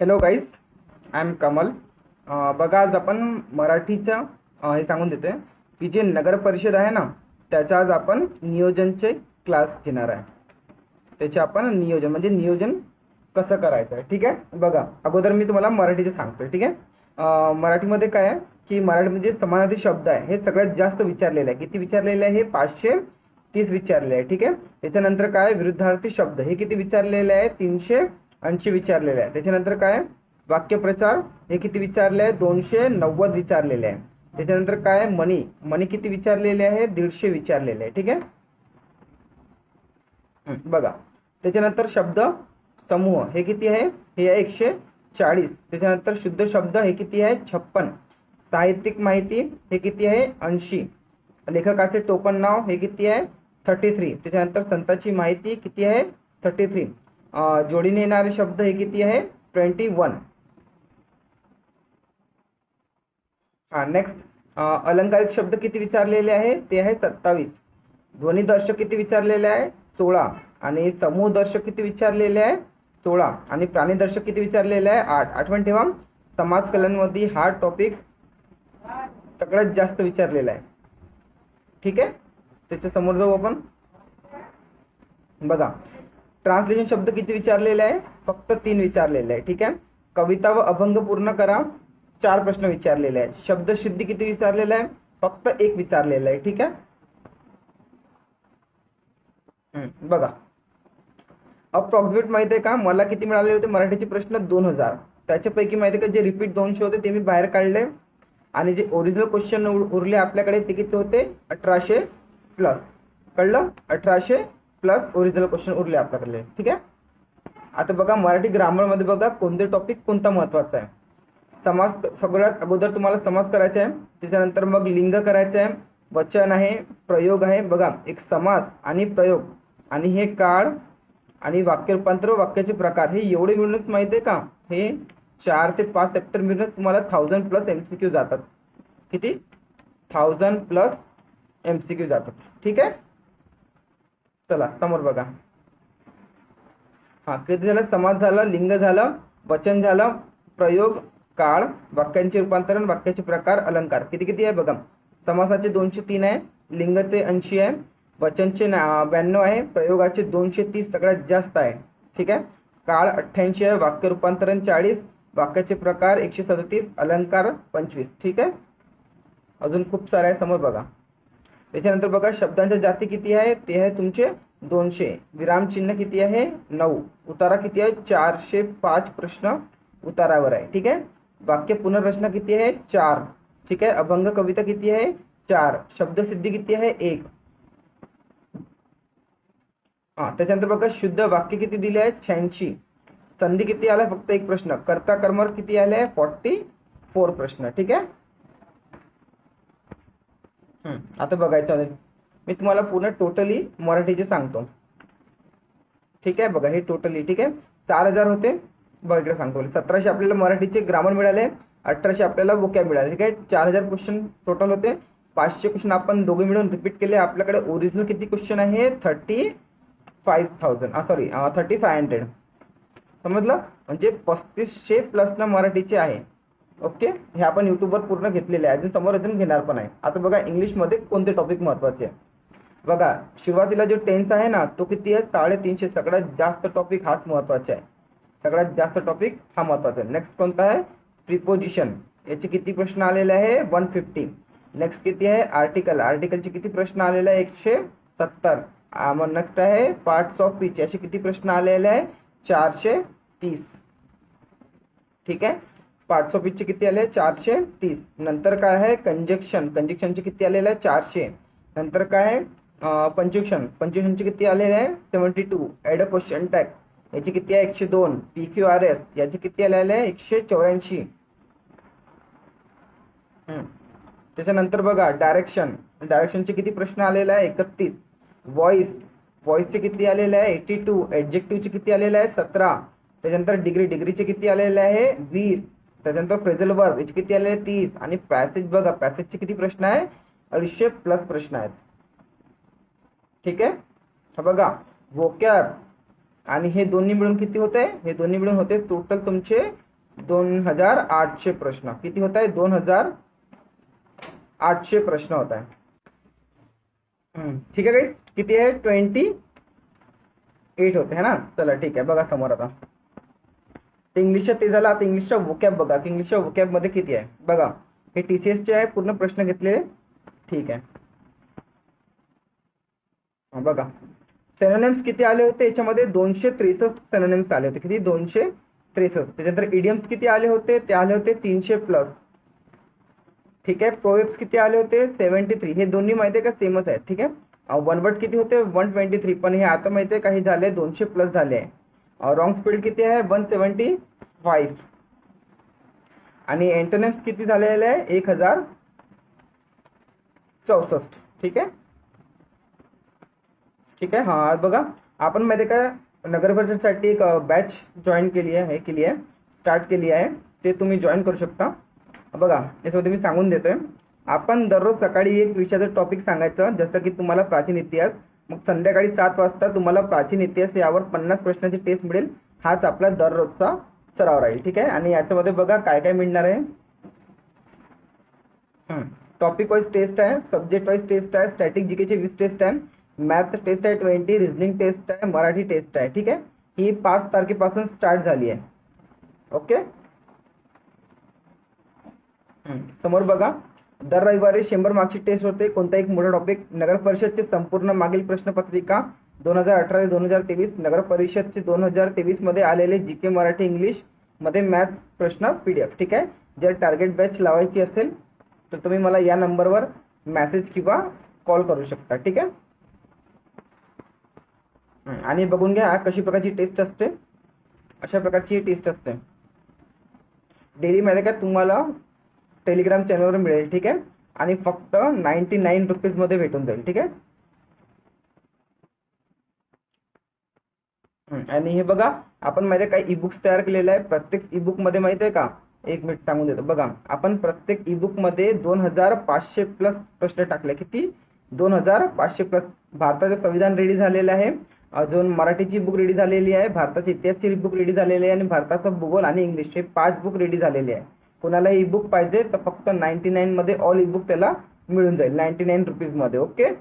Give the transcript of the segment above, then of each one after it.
Hello guys I am Kamal बघा आज आपण मराठीचं हे सांगून देते की जे नगर परिषद आहे ना त्याच्या आज आपण नियोजनचे क्लास घेणार आहे. त्याचे आपण नियोजन म्हणजे नियोजन कसं करायचं आहे ठीक आहे? बघा अगोदर मी तुम्हाला मराठीचे सांगतोय ठीक आहे? मराठीमध्ये काय आहे की मराठीमध्ये समानार्थी शब्द आहे हे सगळ्यात जास्त विचारलेलं आहे. किती विचारलेलं आहे? हे पाचशे तीस विचारले आहे ठीक आहे? त्याच्यानंतर काय? विरुद्धार्थी शब्द हे किती विचारलेले आहे? तीनशे ऐंशी विचारलेले आहे. त्याच्यानंतर काय? वाक्यप्रचार हे किती विचारले? आहे दोनशे नव्वद विचारलेले आहे. त्याच्यानंतर काय? मनी. मनी किती विचारलेले आहे? दीडशे विचारलेले आहे. ठीक आहे? बघा. त्याच्यानंतर शब्द समूह हे किती आहे? हे आहे एकशे चाळीस. त्याच्यानंतर शुद्ध शब्द हे किती आहे? छप्पन. साहित्यिक माहिती हे किती आहे? ऐंशी. लेखकाचे टोपण नाव हे किती आहे? थर्टी थ्री त्याच्यानंतर संतांची माहिती किती आहे? थर्टी थ्री जोडीने येणारे शब्द हे किती आहे? Twenty one. हा नेक्स्ट अलंकारिक शब्द किती विचारलेले आहे? ते आहे सत्तावीस. ध्वनिदर्शक किती विचारलेले आहे? सोळा. आणि समूहदर्शक किती विचारलेले आहे? सोळा. आणि प्राणीदर्शक किती विचारलेले आहे? आठ. आठवण ठेवा. समाज कल्याणमध्ये हा टॉपिक सगळ्यात जास्त विचारलेला आहे. ठीक आहे? त्याच्यासमोर जाऊ आपण. बघा. ट्रान्सलेशन शब्द किती विचारलेले आहे? फक्त तीन विचारलेले आहे ठीक आहे? कविता व अभंग पूर्ण करा चार प्रश्न विचारलेले आहेत. शब्दसिद्धी किती विचारलेला आहे? फक्त एक विचारलेला आहे ठीक आहे? बघा. अप्रॉक्सिमेट माहिती आहे का? मला किती मिळाले होते? मराठीचे प्रश्न दोन हजार. त्याच्यापैकी माहिती आहे का? जे रिपीट दोनशे होते ते मी बाहेर काढले. आणि जे ओरिजिनल क्वेश्चन उरले आपल्याकडे ते किती होते? अठराशे प्लस कळलं? अठराशे प्लस ओरिजिनल क्वेश्चन उरले आपल्याकडे ठीक आहे? आता बघा मराठी ग्रामरमध्ये बघा कोणते टॉपिक कोणता महत्त्वाचा आहे? समास सगळ्यात अगोदर तुम्हाला समाज करायचा आहे त्याच्यानंतर मग लिंग करायचं आहे वचन आहे प्रयोग आहे. बघा एक समाज आणि प्रयोग आणि हे काळ आणि वाक्य रूपांतर वाक्याचे प्रकार हे एवढे मिळूनच माहिती आहे का? हे चार ते पाच चॅप्टर मिळूनच तुम्हाला thousand plus M C Q जातात. किती? Thousand plus M C Q जातात. ठीक आहे? चला समोर बघा. हा किती झालं समास झाला लिंग झालं वचन झालं प्रयोग काळ वाक्यांचे रूपांतरण वाक्याचे प्रकार अलंकार. किती किती आहे बघा? समासाचे दोनशे तीन आहे लिंगचे ऐंशी आहे वचनचे ब्याण्णव आहे प्रयोगाचे दोनशे तीस सगळ्यात जास्त आहे. ठीक आहे? काळ अठ्ठ्याऐंशी आहे वाक्य रूपांतरण चाळीस वाक्याचे प्रकार एकशे सदतीस अलंकार पंचवीस. ठीक आहे? अजून खूप सारे आहे समोर बघा. त्याच्यानंतर बघा, शब्दांच्या जाती किती आहे? ते आहे तुमचे दोनशे. किती आहे? नऊ. उतारा किती आहे? चारशे पाच प्रश्न उतारावर आहे. ठीक आहे? वाक्य पुनर्रचना किती आहे? चार. ठीक आहे? अभंग कविता किती आहे? चार. शब्दसिद्धी किती आहे? एक. हा, त्याच्यानंतर बघा, शुद्ध वाक्य किती दिले आहेत? शहाऐंशी. संधी किती आलाय? फक्त एक प्रश्न. कर्ता कर्मर किती आले? आहे फॉर्टी फोर प्रश्न. ठीक आहे? आता बघायचं आहे मी तुम्हाला पूर्ण टोटली मराठीचे सांगतो. ठीक आहे? बघा हे टोटली ठीक आहे? चार हजार होते. बघा इकडे सांगतो सतराशे आपल्याला मराठीचे ग्रामर मिळाले. अठराशे आपल्याला वोकॅब मिळाले. ठीक आहे? चार हजार क्वेश्चन टोटल होते. पाचशे क्वेश्चन आपण दोघे मिळून रिपीट केले. आपल्याकडे ओरिजिनल किती क्वेश्चन आहे? Thirty five thousand sorry thirty five hundred समजलं? म्हणजे पस्तीसशे प्लस ना मराठीचे आहे. ओके? हे आपण युट्यूबवर पूर्ण घेतलेले आहे. अजून समोर अजून घेणार पण आहे. आता बघा इंग्लिशमध्ये कोणते टॉपिक महत्त्वाचे आहे? बघा सुरुवातीला जो टेन्स आहे ना तो किती आहे? साडेतीनशे. सगळ्यात जास्त टॉपिक हाच महत्त्वाचा आहे. सगळ्यात जास्त टॉपिक हा महत्त्वाचा आहे. नेक्स्ट कोणता आहे? प्रिपोजिशन याचे किती प्रश्न आलेले आहे? वन फिफ्टी नेक्स्ट किती आहे? आर्टिकल आर्टिकलचे किती प्रश्न आलेले आहे? एकशे सत्तर. मग नेक्स्ट आहे पार्ट्स ऑफ पीच याचे किती प्रश्न आलेले आहे? चारशे तीस. ठीक आहे? पार्ट्स ऑफ़ स्पीचचे किती आले चारशे तीस. नंतर काय आहे? कंजक्शन कंजक्शनचे किती आलेले आहे? चारशे. नंतर काय आहे? पंच्युएशन पंच्युएशनचे किती आलेले आहे? Seventy two a question tag याचे किती आहे? एकशे दोन. पी क्यू आर एस याचे किती आलेले एकशे चौऱ्याऐंशी. हम्म. त्याच्यानंतर बघा डायरेक्शन डायरेक्शनचे किती प्रश्न आलेले आहे? एकतीस. व्हॉइस व्हॉइसचे किती आलेले आहे? एटी टू ॲडजेक्टिव्हचे किती आलेले आहे? सतरा. त्याच्यानंतर डिग्री डिग्रीचे किती आलेले आहे? वीस. त्याच्यानंतर फ्रेझल वर्ब याचे किती आलेले तीस आणि पॅसेज बघा पॅसेजचे किती प्रश्न आहे अडीचशे प्लस प्रश्न आहेत. ठीक आहे? हा बघा वोकॅब आणि हे दोन्ही मिळून किती होते हे दोन्ही मिळून होते टोटल तुमचे दोन हजार आठशे प्रश्न. किती होत आहे दोन हजार आठशे प्रश्न होत आहे हम्म, ठीक आहे काही किती आहे? ट्वेंटी एट होते है ना? चला ठीक आहे. बघा समोर आता. ते इंग्लिशचं ते झालं आता इंग्लिशच्या वोकॅब बघा. की इंग्लिशच्या वोकॅबमध्ये किती आहे? बघा. हे टी सी एसचे आहे पूर्ण प्रश्न घेतले ठीक आहे. बघा. सेनोनेम्स किती आले होते? याच्यामध्ये दोनशे त्रेसष्ट सेनोनेम्स आले होते. किती? दोनशे त्रेसष्ट. त्याच्यानंतर इडियम्स किती आले होते? ते आले होते तीनशे प्लस ठीक आहे. प्रोवेब्स किती आले होते? सेव्हन्टी थ्री हे दोन्ही माहिती आहे का? सेमच आहे ठीक आहे. वन वर्ड किती होते? वन ट्वेंटी थ्री पण हे आता माहिती आहे काही झाले दोनशे प्लस झाले आहे. रॉंग स्पीड किती आहे? One seventy five. आणि एंटरनेन्स किती झालेले आहे? एक हजार चौसष्ट. ठीक आहे? ठीक आहे? हां बघा. आपण माहिती आहे का नगर परिषदसाठी एक बॅच जॉईन केली आहे हे केली आहे. स्टार्ट केली आहे. ते तुम्ही जॉईन करू शकता. बघा याच्यामध्ये मी सांगून देतोय. आपण दररोज सकाळी एक विषयाचं टॉपिक सांगायचं जसं की तुम्हाला प्राचीन इतिहास. मग संध्याकाळी सात वाजता तुम्हाला प्राचीन इतिहास यावर पन्नास प्रश्नाची टेस्ट मिळेल. हाच आपला दररोजचा सराव राहील ठीक आहे? आणि याच्यामध्ये बघा काय काय मिळणार आहे. टॉपिक वाईज टेस्ट आहे सब्जेक्ट वाईज टेस्ट आहे स्टॅटिक जीकेचे वीस टेस्ट आहे मॅथ टेस्ट आहे ट्वेंटी रिजनिंग टेस्ट आहे मराठी टेस्ट आहे ठीक आहे? ही पाच तारखेपासून स्टार्ट झाली आहे. ओके समोर बघा. दर रविवारी शंभर मार्क्सची टेस्ट होते. कोणता एक मोठा टॉपिक नगर परिषदचे संपूर्ण मागील प्रश्नपत्रिका दोन हजार अठरा ते दोन हजार तेवीस नगर परिषदचे दोन हजार तेवीसमध्ये आलेले जी के मराठी इंग्लिशमध्ये मॅथ प्रश्न पीडीएफ ठीक आहे? जर टार्गेट बॅच लावायची असेल तर तुम्ही मला या नंबरवर मेसेज किंवा कॉल करू शकता. ठीक आहे? आणि बघून घ्या कशी प्रकारची टेस्ट असते. अशा प्रकारची टेस्ट असते. डेली मध्ये काय तुम्हाला टेलिग्राम चॅनलवर मिळेल ठीक आहे? आणि फक्त नाईन्टी नाईन रुपीजमध्ये भेटून जाईल ठीक आहे? आणि हे बघा आपण माहिती काही ई बुक्स तयार केलेले आहे. प्रत्येक ईबुकमध्ये माहिती आहे का? एक मिनिट सांगून देतो. बघा आपण प्रत्येक ईबुकमध्ये दोन हजार पाचशे प्लस प्रश्न टाकले. किती? दोन हजार पाचशे प्लस भारताचे संविधान रेडी झालेलं आहे. अजून मराठीची बुक रेडी झालेली आहे. भारताची इतिहासची बुक रेडी झालेली आहे. आणि भारताचं भूगोल आणि इंग्लिश हे पाच बुक रेडी झालेली आहे. कोणाला ई बुक पाहिजे तर फक्त नाईन्टी नाईन मध्ये ऑल ई बुक त्याला मिळून जाईल. नाईन्टी नाईन रुपीजमध्ये ओके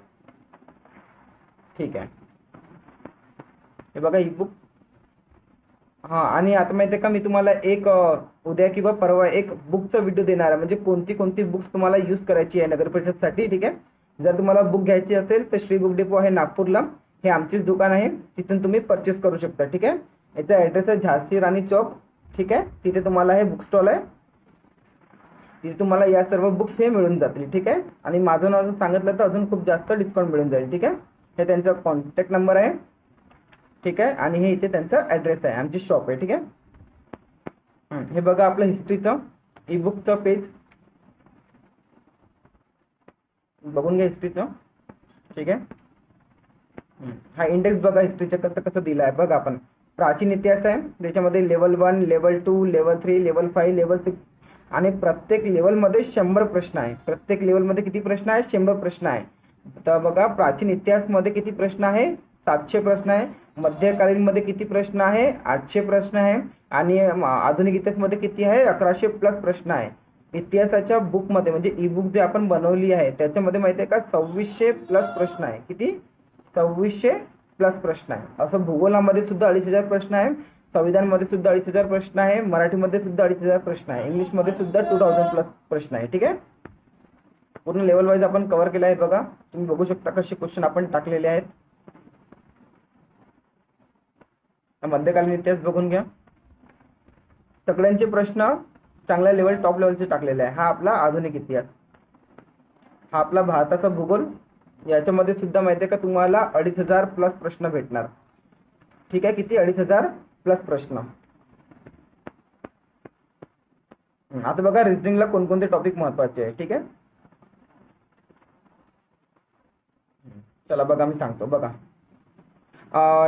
ठीक आहे. हे बघा ई बुक हा आणि आता माहिती आहे का मी तुम्हाला एक उद्या किंवा परवा एक बुकचा व्हिडिओ देणार आहे. म्हणजे कोणती कोणती बुक्स तुम्हाला यूज करायची आहे नगर परिषदसाठी ठीक आहे? जर तुम्हाला बुक घ्यायची असेल तर श्री बुक डेपो आहे नागपूरला. हे आमचीच दुकान आहे. तिथून तुम्ही परचेस करू शकता ठीक आहे? याचा ॲड्रेस आहे झाशी राणी चौक ठीक आहे? तिथे तुम्हाला हे बुक स्टॉल आहे. तिथे तुम्हाला या सर्व बुक्स हे मिळून जातील ठीक आहे? आणि माझं नाव जर सांगितलं तर अजून खूप जास्त डिस्काउंट मिळून जाईल ठीक आहे? हे त्यांचा कॉन्टॅक्ट नंबर आहे ठीक आहे? आणि हे इथे त्यांचा ॲड्रेस आहे आमची शॉप आहे ठीक आहे? हे बघा आपलं हिस्ट्रीचं ई बुकचं पेज बघून घ्या हिस्ट्रीचं ठीक आहे? हा इंडेक्स बघा हिस्ट्रीचं कसं कसं दिलं आहे बघा आपण. प्राचीन इतिहास आहे त्याच्यामध्ये level one level two level three level five level six आणि प्रत्येक लेवलमध्ये शंभर प्रश्न आहे प्रत्येक लेवलमध्ये किती प्रश्न आहे शंभर प्रश्न आहे तर बघा प्राचीन इतिहासमध्ये किती प्रश्न आहे सातशे प्रश्न आहे मध्यकालीन मध्ये किती प्रश्न आहे आठशे प्रश्न आहे आणि आधुनिक इतिहासमध्ये किती आहे? अकराशे प्लस प्रश्न आहे इतिहासाच्या बुकमध्ये म्हणजे ई बुक जे आपण बनवली आहे त्याच्यामध्ये माहिती आहे का? सव्वीसशे प्लस प्रश्न आहे किती? सव्वीसशे प्लस प्रश्न आहे असं भूगोलामध्ये सुद्धा अडीच हजार प्रश्न आहे संविधानमध्ये सुद्धा अडीच हजार प्रश्न आहे मराठीमध्ये सुद्धा अडीच हजार प्रश्न आहे इंग्लिशमध्ये सुद्धा टू थाउजंड प्लस प्रश्न आहे ठीक आहे? पूर्ण लेवल वाईज आपण कव्हर केला आहे बघा. तुम्ही बघू शकता कसे क्वेश्चन आपण टाकलेले आहेत. मध्यकालीन इतिहास बघून घ्या. सगळ्यांचे प्रश्न चांगल्या लेवल टॉप लेवलचे टाकलेले आहे. हा आपला आधुनिक इतिहास. हा आपला भारताचा भूगोल. याच्यामध्ये सुद्धा माहिती आहे का तुम्हाला अडीच हजार प्लस प्रश्न भेटणार. ठीक आहे? किती? अडीच हजार प्लस प्रश्न. आता बघा रिझनिंगला कोणकोणते टॉपिक महत्वाचे आहे, ठीक आहे? चला बघा, मी सांगतो, बघा.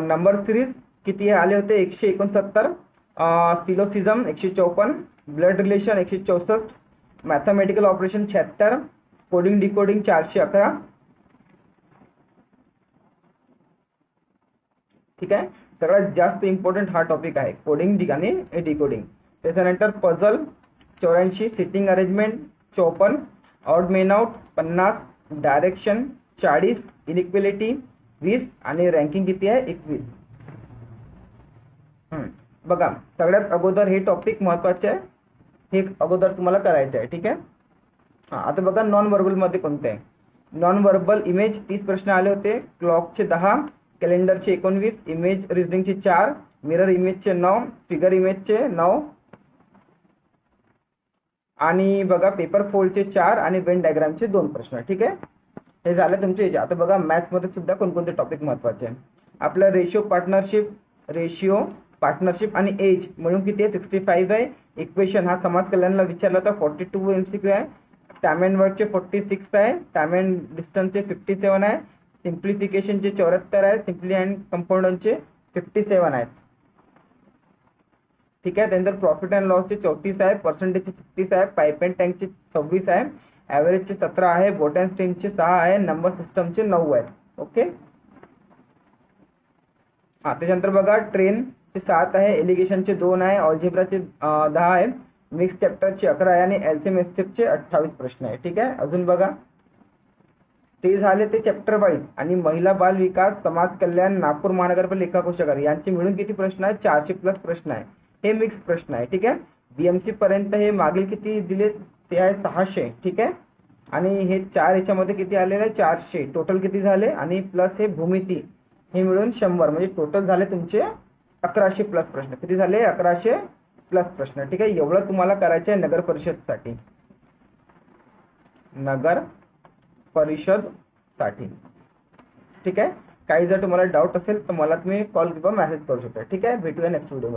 नंबर सिरीज किती आले होते? एकशे एकोणसत्तर. सिलोसिझम एकशे चौपन्न. ब्लड रिलेशन एकशे चौसष्ट. मॅथमॅटिकल ऑपरेशन शहात्तर कोडिंग डिकोडिंग चारशे अकरा. ठीक आहे? सगळ्यात जास्त इम्पॉर्टंट हा टॉपिक आहे कोडिंग आणि डिकोडिंग त्याच्यानंतर पझल चौऱ्याऐंशी सिटिंग अरेंजमेंट चौपन्न आउट मेन आउट पन्नास डायरेक्शन चाळीस इनिक्वेलिटी वीस आणि रँकिंग किती आहे? एकवीस. हम्म. बघा सगळ्यात अगोदर हे टॉपिक महत्त्वाचे आहे. हे अगोदर तुम्हाला करायचं आहे ठीक आहे? हां आता बघा नॉन व्हर्बलमध्ये कोणते आहे. नॉन व्हर्बल इमेज तीस प्रश्न आले होते. क्लॉकचे दहा कॅलेंडरचे एकोणवीस इमेज रिझनिंगचे चार मिरर इमेजचे नऊ फिगर इमेजचे नऊ. आणि बघा पेपर फोल्डचे चार आणि वेन डायग्रामचे दोन प्रश्न ठीक आहे? हे झालं तुमचे याचे आता बघा मॅथ्समध्ये सुद्धा कोणकोणते टॉपिक महत्त्वाचे आहे आपलं रेशिओ पार्टनरशिप रेशिओ पार्टनरशिप आणि एज म्हणून किती आहे? सिक्स्टी फाईव्ह आहे. इक्वेशन हा समाज कल्याणला विचारला होता forty two M C Q आहे. टाइम अँड वर्कचे फोर्टी सिक्स आहे. टाइम अँड डिस्टन्सचे फिफ्टी सेवन आहे. सिम्प्लिफिकेशनचे चौऱ्याहत्तर आहे सिम्पली अँड कंपाऊंडचे फिफ्टी सेवन आहेत. ठीक आहे त्यानंतर प्रॉफिट अँड लॉसचे चौतीस आहे पर्सेंटेजचे छत्तीस आहे पाईप अँड टँकचे सव्वीस आहे ॲव्हरेजचे सतरा आहे बोट अँड सहा आहे नंबर सिस्टमचे नऊ आहेत. ओके हां त्याच्यानंतर बघा ट्रेनचे सात आहे एलिगेशनचे दोन आहे ऑल्जेब्राचे दहा आहे मिक्स चॅप्टरचे अकरा आहे आणि एलसीएम एसटेपचे अठ्ठावीस प्रश्न आहे. ठीक आहे? अजून बघा. ते झाले ते चॅप्टर वाईज. आणि महिला बाल विकास समाज कल्याण नागपूर महानगरपालिका कोशागार यांचे मिळून किती प्रश्न आहेत? चारशे प्लस प्रश्न आहे हे मिक्स प्रश्न आहे ठीक आहे? बीएमसी पर्यंत हे मागील किती दिले? ते आहे सहाशे. ठीक आहे? आणि हे चार याच्यामध्ये किती आलेले? आहे चारशे. टोटल किती झाले? आणि प्लस हे भूमिती हे मिळून शंभर. म्हणजे टोटल झाले तुमचे अकराशे प्लस प्रश्न. किती झाले? अकराशे प्लस प्रश्न. ठीक आहे? एवढं तुम्हाला करायचं आहे नगर परिषदसाठी. नगर परिषदसाठी. ठीक आहे? काही जर तुम्हाला डाऊट असेल तर मला तुम्ही कॉल किंवा मेसेज करू शकता. ठीक आहे? भेटूया नेक्स्ट व्हिडिओ